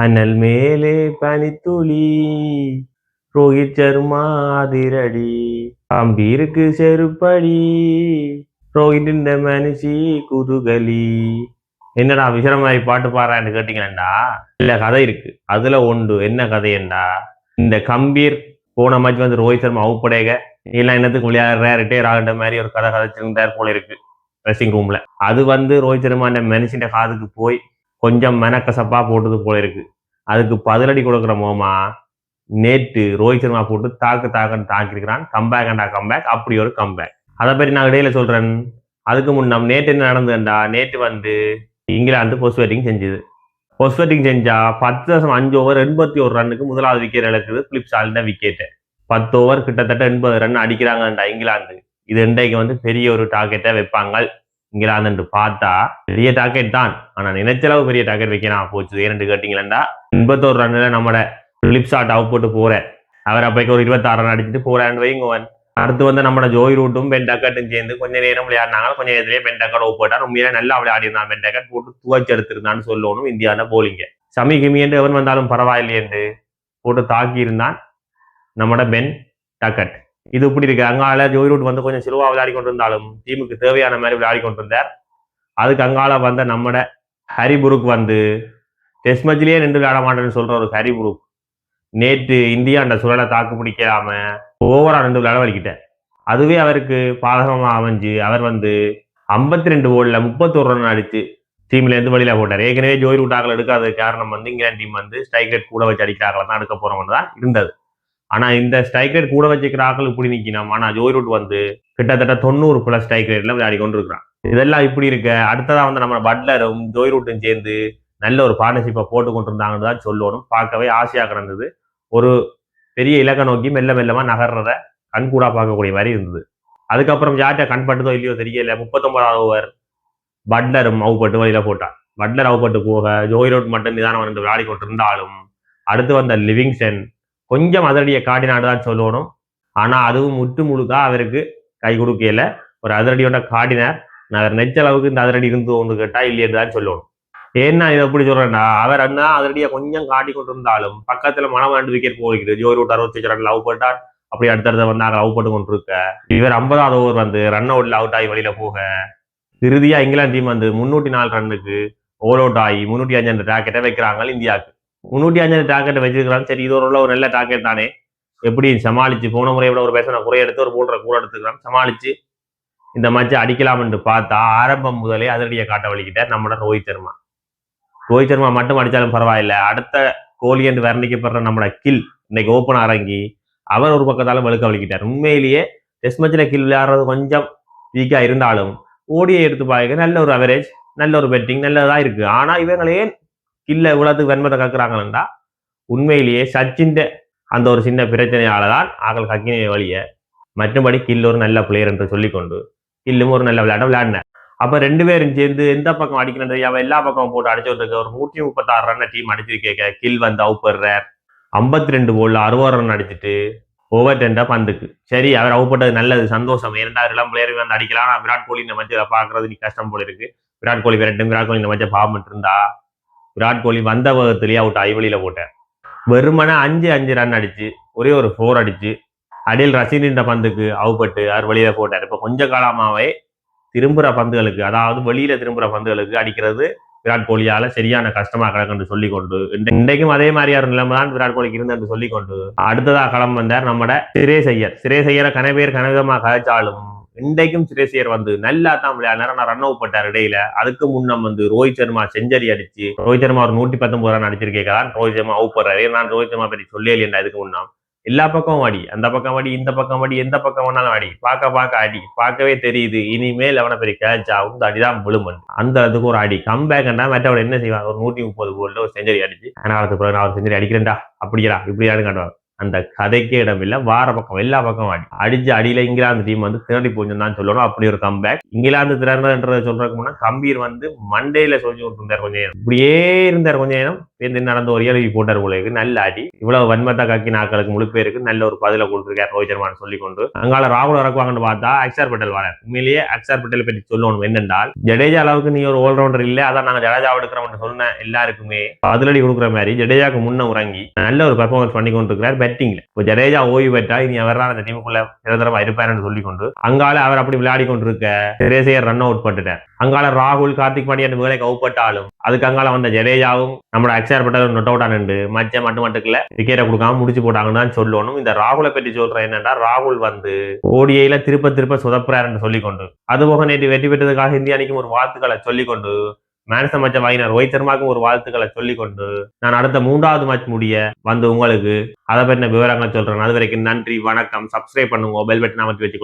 அனல் மேலே பனித்துளி ரோஹித் சர்மா அதிரடி. அம்பீருக்கு செருப்படி ரோஹித் மனுஷி குதுகலி. என்னடா விசரமாரி பாட்டு பாடுறான்னு கேட்டீங்களா இல்ல கதை இருக்கு. அதுல ஒன்று என்ன கதையண்டா? இந்த கம்பீர் போன மாதிரி வந்து ரோஹித் சர்மா அவுப்படைக எல்லாம் என்னத்துக்கு விளையாடுற ரிட்டையர் ஆகின்ற மாதிரி ஒரு கதை கதைச்சிருந்தார் போல இருக்கு. ட்ரெஸ்ஸிங் ரூம்ல அது வந்து ரோஹித் சர்மா அந்த மனுஷன் காதுக்கு போய் கொஞ்சம் மெனக்கசப்பா போட்டது போல இருக்கு. அதுக்கு பதிலடி கொடுக்குற மோமா நேற்று ரோஹித் சர்மா போட்டு தாக்கு தாக்குன்னு தாக்கிருக்கிறான் கம்பேக் அண்டா கம்பேக் அப்படி ஒரு கம்பேக் அதை பற்றி நான் இடையில சொல்றேன். அதுக்கு முன்னம் நேற்று என்ன நடந்ததுண்டா? நேற்று வந்து இங்கிலாந்து போஸ்ட் பேட்டிங் செஞ்சுது. போஸ்ட் பேட்டிங் செஞ்சா பத்து தசம் அஞ்சு ஓவர் எண்பத்தி ஒரு ரன்னுக்கு முதலாவது விக்கெட் இழக்குது. பிலிப் சால்ட விக்கெட்டு பத்து ஓவர் கிட்டத்தட்ட எண்பது ரன் அடிக்கிறாங்கண்டா இங்கிலாந்து. இது இன்றைக்கு வந்து பெரிய ஒரு டார்கெட்டை வைப்பாங்க. இங்கிலாந்து பார்த்தா பெரிய டார்கெட் தான். ஆனா நினைச்சளவு பெரிய டார்கெட் வைக்கலாம் போச்சு. ஏன்னு கேட்டீங்களா எண்பத்தோரு ரன்ல நம்மட பிலிப் ஷாட் அவுட் போட்டு போற அவர் அப்பைக்கு ஒரு இருபத்தாறு ரன் அடிச்சுட்டு போறான்னு வைங்கவன் அடுத்து வந்து நம்ம ஜோய் ரூட்டும் பென் டக்கட்டும் சேர்ந்து கொஞ்ச நேரம் விளையாடினாங்க. கொஞ்ச நேரத்திலேயே பென் டக்கட் அவுட் போட்டார் உண்மையில நல்லா விளையாடி பென் டக்கட் போட்டு துவச்சு எடுத்திருந்தான்னு சொல்லணும் இந்தியாவில் போலிங்க சமி கிமி என்று எவன் வந்தாலும் பரவாயில்லை என்று போட்டு தாக்கி இருந்தான் நம்மட பென் டக்கட் இது இப்படி இருக்கு? அங்கால ஜோய் ரூட் வந்து கொஞ்சம் சிலுவா விளையாடி கொண்டிருந்தாலும் டீமுக்கு தேவையான மாதிரி விளையாடி கொண்டிருந்தார் அதுக்கு அங்கால வந்த நம்மட ஹரிபுருக் வந்து டெஸ்ட் மேட்ச்லயே நின்று விளையாட மாட்டேன்னு சொல்ற ஒரு ஹரிபுருக் நேற்று இந்தியா அந்த சுழலை தாக்கு பிடிக்காம ஓவரா ரெண்டு விளையாட வலிக்கிட்டார். அதுவே அவருக்கு பாதகமாக அமைஞ்சு அவர் வந்து ஐம்பத்தி ரெண்டு ஓவர்ல முப்பத்தோரு ரன் அடிச்சு டீம்ல இருந்து வெளியில போட்டார். ஏற்கனவே ஜோய் ரூட் ஆகல எடுக்காத காரணம் வந்து இங்கிலாந்து டீம் வந்து ஸ்ட்ரைக் ரேட் கூட வச்சு அடிக்கிறாங்களா தான் எடுக்க போறவங்க தான் இருந்தது. ஆனா இந்த ஸ்ட்ரைக் ரேட் கூட வச்சுக்கிற ஆக்கள் இப்படி நிக்கணும். ஆனா ஜோய் ரூட் வந்து கிட்டத்தட்ட தொண்ணூறு பிளஸ் ஸ்ட்ரைக் ரேட்ல விளையாடி கொண்டு இருக்கிறான் இதெல்லாம் இப்படி இருக்க. அடுத்ததா வந்து நம்ம பட்லரும் ஜோய் ரூட்டும் சேர்ந்து நல்ல ஒரு பார்ட்னர்ஷிப்பை போட்டு கொண்டிருந்தாங்கன்னு தான் சொல்லணும். பார்க்கவே ஆசையா கிடந்தது. ஒரு பெரிய இலக்கை நோக்கி மெல்ல மெல்லமா நகர்றத கண்கூடா பார்க்கக்கூடிய மாதிரி இருந்தது. அதுக்கப்புறம் யார்கிட்ட கண்பட்டதோ இல்லையோ தெரியல. முப்பத்தொன்பதாவது ஓவர் பட்லரும் அவுப்பட்டு வழியில போட்டான். பட்லர் அவுப்பட்டு போக ஜோய் ரோட் மட்டும் நிதானம் வந்து விளையாடி கொண்டிருந்தாலும் அடுத்து வந்த லிவிங்ஸ்டன் கொஞ்சம் அதிரடியை காட்டினாடு தான் சொல்லணும். ஆனால் அதுவும் முற்று முழுக்கா அவருக்கு கை கொடுக்கல. ஒரு அதிரடியோட காட்டினார். நான் நெச்ச அளவுக்கு இந்த அதிரடி இருந்து ஒன்று கேட்டா இல்லையன்னு தான் சொல்லணும். ஏன்னா இதை எப்படி சொல்றேன்னா அவர் அண்ணா அதிரடியை கொஞ்சம் காட்டி கொண்டிருந்தாலும் பக்கத்துல ரெண்டு விக்கெட் போகிறது ஜோரி விட்டார் அறுபத்தி ரன் லவ் போட்டார் அப்படி அடுத்தடுத்த வந்தாங்க லவ் போட்டு கொண்டிருக்க. இவர் ஐம்பதாவது ஓவர் வந்து ரன் அவுட்ல அவுட் ஆகி வழியில போக. இறுதியா இங்கிலாந்து டீம் வந்து முன்னூற்றி நாலு ரன்னுக்கு ஓவர் அவுட் ஆகி முன்னூற்றி அஞ்சு டாக்கெட்டை வைக்கிறாங்க இந்தியாவுக்கு. முன்னூற்றி அஞ்சு டாக்கெட்டை வச்சிருக்கிறாங்க சரி இது ஒரு ஒரு நல்ல டாக்கெட் தானே. எப்படி சமாளிச்சு போன முறை விட ஒரு பேச குறை எடுத்து ஒரு போல்ற கூட எடுத்துக்கிறான். சமாளிச்சு இந்த மேட்சை அடிக்கலாம் என்று பார்த்தா ஆரம்பம் முதலே அதிரடியை காட்ட வலிக்கிட்டார் நம்மளோட ரோஹித் சர்மா. ரோஹித் சர்மா மட்டும் அடித்தாலும் பரவாயில்ல. அடுத்த கோலி என்று வர்ணிக்கப்படுற நம்மளோட கில் இன்னைக்கு ஓப்பன் அரங்கி அவர் ஒரு பக்கத்தாலும் வெளுக்க வலிக்கிட்டார் உண்மையிலேயே டெஸ்ட் மேட்ச்ல கில் விளையாடுறது கொஞ்சம் வீக்காக இருந்தாலும் ஓடியை எடுத்து பார்க்க நல்ல ஒரு அவரேஜ் நல்ல ஒரு பெட்டிங் நல்லதாக இருக்கு. ஆனால் இவங்களே கில்ல இவ்வளோத்துக்கு வெண்மத்தை கக்குறாங்களா உண்மையிலேயே சச்சின் அந்த ஒரு சின்ன பிரச்சனையால தான் ஆகல் கக்கின வழிய மற்றபடி கில் ஒரு நல்ல பிளேயர் என்று சொல்லிக்கொண்டு கில்லும் ஒரு நல்ல விளையாட விளையாடினேன் அப்ப ரெண்டு பேரும் சேர்ந்து எந்த பக்கம் அடிக்கணும் அவன் எல்லா பக்கமும் போட்டு அடிச்சுட்டு இருக்க ஒரு நூற்றி முப்பத்தாறு ரன் டீம் அடிச்சு கேட்க கில் வந்து அவுப்படுறார் ஐம்பத்தி ரெண்டு போல்ல அறுபது ரன் அடிச்சுட்டு ஓவர் டென்டா பந்துக்கு. சரி அவர் அவுப்பட்டது நல்லது சந்தோஷம். இரண்டாவது இளம் பிளேயர் வந்து அடிக்கலாம். ஆனா விராட் கோலி இந்த மச்சை பார்க்கறது நீ கஷ்டம் போல இருக்கு. விராட் கோலி விரட்டும். விராட் கோலி இந்த மச்சை பாவம் இருந்தா விராட் கோலி வந்த வேகத்திலேயே அவுட் ஆகி வெளியில போட்டார் வெறுமனே அஞ்சு அஞ்சு ரன் அடிச்சு ஒரே ஒரு ஃபோர் அடிச்சு அடியில் ரசினின்ற பந்துக்கு அவுப்பட்டு அவர் வெளியில போட்டார். இப்போ கொஞ்ச காலமாகவே திரும்புகிற பந்துகளுக்கு அதாவது வெளியில திரும்புகிற பந்துகளுக்கு அடிக்கிறது விராட் கோலியால சரியான கஷ்டமா கிடக்குன்னு சொல்லி கொண்டு இன்றைக்கும் அதே மாதிரியான நிலைமை தான் விராட் கோலிக்கு இருந்து சொல்லி கொண்டு அடுத்ததாக களம் வந்தார் நம்மட சிரேசையர் சிரேசையரை கனவேர் கனகமா கதைச்சாலும் இன்றைக்கும் சிரேசையர் வந்து நல்லா தான் விளையாடினார். ஆனா ரன் அவுட் பட்டார் இடையில. அதுக்கு முன்னம் வந்து ரோஹித் சர்மா செஞ்சரி அடிச்சு ரோஹித் சர்மா ஒரு நூற்றி பத்தொன்பது ரன் அடிச்சிருக்கேன் ரோஹித் சர்மா அவுட் போடுறாரு நான் ரோஹித் சர்மா பற்றி சொல்லி இல்லையா அதுக்கு முன்னாம். எல்லா பக்கமும் அடி. அந்த பக்கம் அடி இந்த பக்கம் அடி எந்த பக்கம் வேணாலும் அடி. பார்க்க பார்க்க அடி. பார்க்கவே தெரியுது. இனிமேல் அவனை பெரிய கேட்ச் ஆகும் இந்த அடிதான் விழும் அந்த அதுக்கு ஒரு அடி. கம்பேக்னா மற்றவன் என்ன செய்வான்? ஒரு நூற்றி முப்பது போல ஒரு செஞ்சரி அடிச்சு காலத்துக்கு பிறகு நான் ஒரு செஞ்சரி அடிக்கிறேன்டா. அப்படியா இப்படியான்னு காட்டுவாங்க அந்த கதைக்கே இடமில்லை. வார பக்கம் எல்லா பக்கம் அடி அடிச்சு அடியில் இங்கிலாந்து டீம் வந்து திரட்டி போச்சுன்னு தான் சொல்லணும். அப்படி ஒரு கம்பேக் இங்கிலாந்து திறன்றதை சொல்றதுக்கு முன்னா கம்பீர் வந்து மண்டேல சொல்லி கொடுத்துருந்தார் கொஞ்சம் நேரம். இப்படியே இருந்தார் கொஞ்சம் நேரம். பேருந்து நடந்த ஒரு எழுதி போட்டார் போல இருக்கு. நல்ல அடி. இவ்வளவு வன்மத்தா காக்கி நாக்களுக்கு முழு பேருக்கு நல்ல ஒரு பதில கொடுத்துருக்காரு ரோஹித் சர்மான் சொல்லி கொண்டு அங்கால ராகுல் இறக்குவாங்கன்னு பார்த்தா அக்ஷர் பட்டேல் வரார். உண்மையிலேயே அக்ஷர் பட்டேல் பற்றி சொல்லணும் என்னென்றால் ஜடேஜா அளவுக்கு நீ ஒரு ஆல்ரவுண்டர் இல்ல அதான் நாங்க ஜடேஜா எடுக்கிறோம்னு சொன்ன எல்லாருக்குமே பதிலடி கொடுக்குற மாதிரி ஜடேஜாக்கு முன்ன உறங்கி நல்ல ஒரு பர்ஃபார்மன்ஸ் பண்ணி கொண்டிருக்கிறார் பேட்டிங்ல இப்போ ஜடேஜா ஓய்வு பெற்றா இனி அவர் அந்த டீமுக்குள்ள நிரந்தரமா இருப்பாருன்னு சொல்லி கொண்டு அங்கால அவர் அப்படி விளையாடி கொண்டிருக்க திரேசையர் ரன் அவுட் பண்ணிட்டார் அங்கால ராகுல் கார்த்திக் பாண்டியன் வேலைக்கு கவுப்பட்டாலும் அதுக்கு அங்கால வந்த ஜடேஜாவும் நம்மளோட அக்ஷர் பட்டேல் நொட் அவுட் ஆனண்டு மச்ச மட்டும் மட்டுக்குல விக்கெட்டை கொடுக்காம முடிச்சு போட்டாங்கன்னு தான் சொல்லணும். இந்த ராகுலை பற்றி சொல்றேன் என்னன்னா ராகுல் வந்து ஓடிஐல திருப்ப திருப்ப சொதப்புறாருன்னு சொல்லிக்கொண்டு அதுபோக நேற்று வெற்றி பெற்றதுக்காக இந்திய அணிக்கும் ஒரு வாழ்த்துக்களை சொல்லிக்கொண்டு மேன்ச மச்ச வாங்கினார் ரோஹித் சர்மாக்கும் ஒரு வாழ்த்துக்களை சொல்லிக்கொண்டு நான் அடுத்த மூன்றாவது மேட்ச் முடிய வந்து உங்களுக்கு அதை பற்றின விவரங்களை சொல்றேன். அது வரைக்கும் நன்றி வணக்கம். சப்ஸ்கிரைப் பண்ணுங்க. பெல் பட்டன் அமைச்சு வச்சுக்கொள்ளுங்க.